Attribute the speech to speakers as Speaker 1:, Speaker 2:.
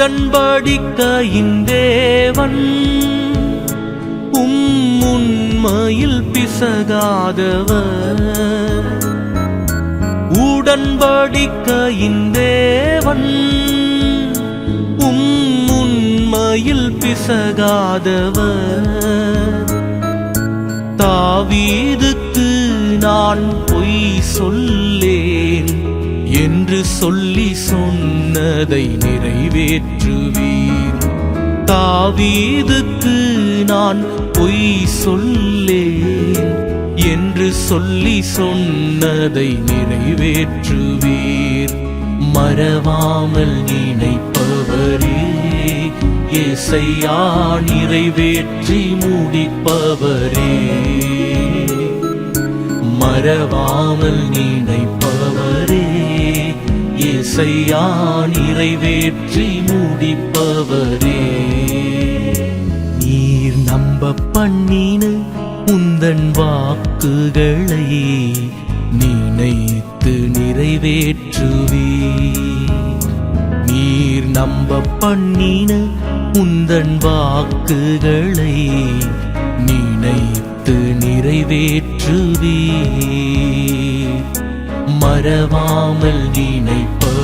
Speaker 1: உடன்படிக்கையின் தேவன். உம் உண்மையில் பிசகாதவர். உடன்படிக்கையின் தேவன். உம் உண்மையில் பிசகாதவர். தாவீதுக்கு நான் பொய் சொல்லே என்று சொல்லி சொன்னதை நிறைவேற்றுவீர். தாவீதுக்கு நான் பொய் சொல்லேன் என்று சொல்லி சொன்னதை நிறைவேற்றுவீர். மறவாமல் நினைப்பவரே இசையா நிறைவேற்றி முடிப்பவரே. மறவாமல் நினைப்பவரே இசையா நிறைவேற்றி முடிப்பவரே. நீர் நம்ப பண்ணின உந்தன் வாக்குகளை நினைத்து நிறைவேற்றுவீர். நீர் நம்ப பண்ணின உந்தன் வாக்குகளை நினைத்து நிறைவேற்றுவீர். மறவாமல்